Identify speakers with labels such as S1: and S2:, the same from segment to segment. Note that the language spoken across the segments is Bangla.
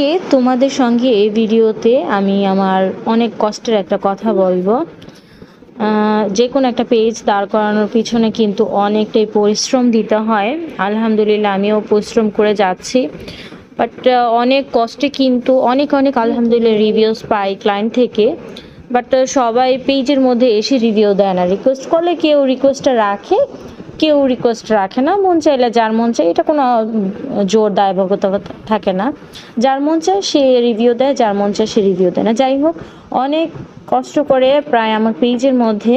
S1: আজকে তোমাদের সঙ্গে এই ভিডিওতে আমি আমার অনেক কষ্টের একটা কথা বলব। যে কোনো একটা পেজ দাঁড় করানোর পিছনে কিন্তু অনেকটাই পরিশ্রম দিতে হয়। আলহামদুলিল্লাহ, আমিও পরিশ্রম করে যাচ্ছি। বাট অনেক কষ্টে কিন্তু অনেক অনেক আলহামদুলিল্লাহ রিভিউস পাই ক্লায়েন্ট থেকে। বাট সবাই পেজের মধ্যে এসে রিভিউ দেয় না। রিকোয়েস্ট করলে কেউ রিকোয়েস্টটা রাখে। কেউ রিকোয়েস্ট রাখে না, মন চাইলে যার মন চায় এটা কোনো জোর দায়বদ্ধতা থাকে না। যার মন চায় সে রিভিউ দেয়, যার মন চায় সে রিভিউ দেয় না। যাই হোক, অনেক কষ্ট করে প্রায় আমার পেজের মধ্যে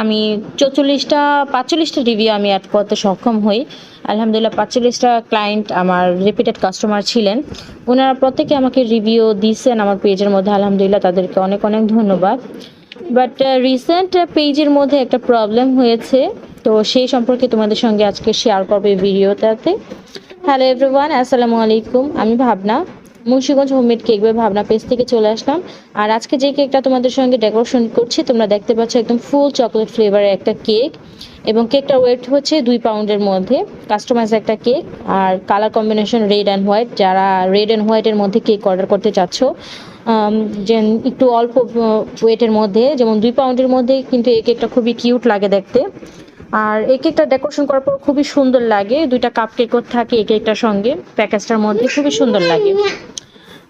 S1: আমি চৌচল্লিশটা, পাঁচচল্লিশটা রিভিউ আমি অ্যাড করতে সক্ষম হই। আলহামদুলিল্লাহ, পাঁচচল্লিশটা ক্লায়েন্ট আমার রিপিটেড কাস্টমার ছিলেন। ওনারা প্রত্যেকে আমাকে রিভিউ দিয়েছেন আমার পেজের মধ্যে। আলহামদুলিল্লাহ, তাদেরকে অনেক অনেক ধন্যবাদ। বাট রিসেন্ট পেজের মধ্যে একটা প্রবলেম হয়েছে। তো সেই সম্পর্কে তোমাদের সঙ্গে আজকে শেয়ার করবে ভিডিওটাতে। হ্যালো এভরিওয়ান আসসালামু আলাইকুম। আমি ভাবনা, মুন্সিগঞ্জ হোমমেড কেক বা ভাবনা পেজ থেকে চলে আসলাম। আর আজকে যে কেকটা তোমাদের সঙ্গে ডেকোরেশন করছি, তোমরা দেখতে পাচ্ছ একদম ফুল চকলেট ফ্লেভারের একটা কেক এবং কেকটার ওয়েট হচ্ছে দুই পাউন্ডের মধ্যে কাস্টমাইজ একটা cake R colour combination red and white যারা রেড অ্যান্ড হোয়াইটের মধ্যে কেক অর্ডার করতে চাচ্ছ যে একটু অল্প ওয়েটের মধ্যে, যেমন দুই পাউন্ডের মধ্যে কিন্তু এই কেকটা খুবই কিউট লাগে দেখতে। আর এই কেকটা ডেকোরেশন করার পর খুবই সুন্দর লাগে। দুইটা কাপ কেকও থাকে এই কেকটার সঙ্গে। প্যাকেজটার মধ্যে খুবই সুন্দর লাগে।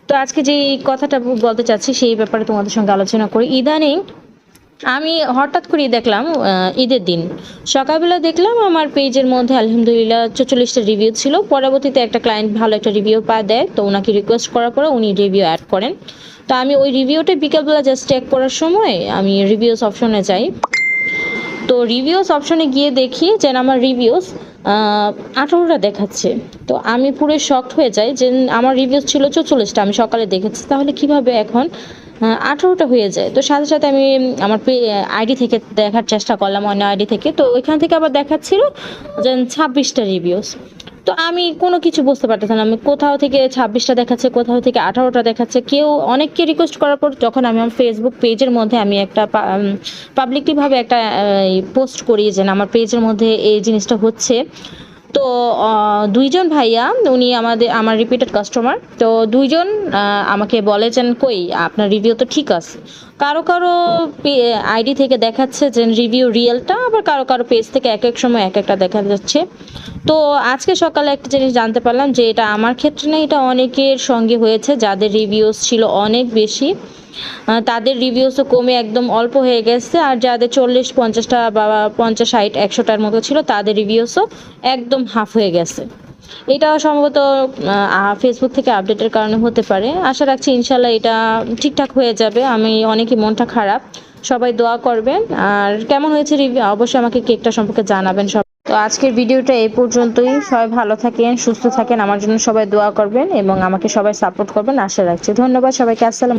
S1: তো আজকে যে কথাটা বলতে চাচ্ছি, সেই ব্যাপারে তোমাদের সঙ্গে আলোচনা করি। ইদানিং আমি হঠাৎ করে দেখলাম ঈদের দিন। সকালবেলা দেখলাম আমার পেজের মধ্যে আলহামদুলিল্লাহ চল্লিশটা রিভিউ ছিল। পরবর্তীতে একটা ক্লায়েন্ট ভালো একটা রিভিউ পা দেয়। তো ওনাকে রিকোয়েস্ট করার পরে উনি রিভিউ অ্যাড করেন। তো আমি ওই রিভিউটা বিকালবেলা জাস্ট চেক করার সময় আমি রিভিউস অপশনে যাই। তো রিভিউস অপশনে গিয়ে দেখি যেন আমার রিভিউস আঠারোটা দেখাচ্ছে। তো আমি পুরো শকড হয়ে যাই যে আমার রিভিউস ছিল চৌচল্লিশটা, আমি সকালে দেখেছি। তাহলে কীভাবে এখন আঠারোটা হয়ে যায়? তো সাথে সাথে আমি আমার আমার আইডি থেকে দেখার চেষ্টা করলাম, অন্য আইডি থেকে। তো ওইখান থেকে আবার দেখাচ্ছিল যে ছাব্বিশটা রিভিউস তো আমি কোনো কিছু বুঝতে পারতেছিলাম। আমি কোথাও থেকে ছাব্বিশটা দেখাচ্ছে, কোথাও থেকে আঠারোটা দেখাচ্ছে কেউ অনেককে রিকোয়েস্ট করার পর যখন আমি আমার ফেসবুক পেজের মধ্যে আমি একটা পাবলিকলিভাবে একটা পোস্ট করি যে আমার পেজের মধ্যে এই জিনিসটা হচ্ছে তো দুইজন ভাইয়া, উনি আমাদের, আমার রিপিটেড কাস্টমার তো দুইজন আমাকে বলেছেন, কই, আপনার রিভিউ তো ঠিক আছে। কারও কারও আইডি থেকে দেখাচ্ছে যে রিভিউ রিয়েলটা আবার কারও কারও পেজ থেকে এক এক সময় এক একটা দেখা যাচ্ছে। তো আজকে সকালে একটা জিনিস জানতে পারলাম যে এটা আমার ক্ষেত্রে না, এটা অনেকের সঙ্গে হয়েছে, যাদের রিভিউস ছিল অনেক বেশি। তাদের রিভিউসও কমে একদম অল্প হয়ে গেছে। আর যাদের চল্লিশ, পঞ্চাশটা বা পঞ্চাশ, ষাট, একশোটার মতো ছিল, তাদের রিভিউসও একদম হাফ হয়ে গেছে। এটা সম্ভবত ফেসবুক থেকে আপডেটের কারণে হতে পারে। আশা রাখছি ইনশাল্লাহ এটা ঠিকঠাক হয়ে যাবে। আমি অনেকই মনটা খারাপ। সবাই দোয়া করবেন। আর কেমন হয়েছে রিভিউ অবশ্যই আমাকে কেকটা সম্পর্কে জানাবেন সব। তো আজকের ভিডিওটা এই পর্যন্তই। সবাই ভালো থাকেন, সুস্থ থাকেন। আমার জন্য সবাই দোয়া করবেন এবং আমাকে সবাই সাপোর্ট করবেন। আশা রাখছি। ধন্যবাদ সবাইকে। আসসালাম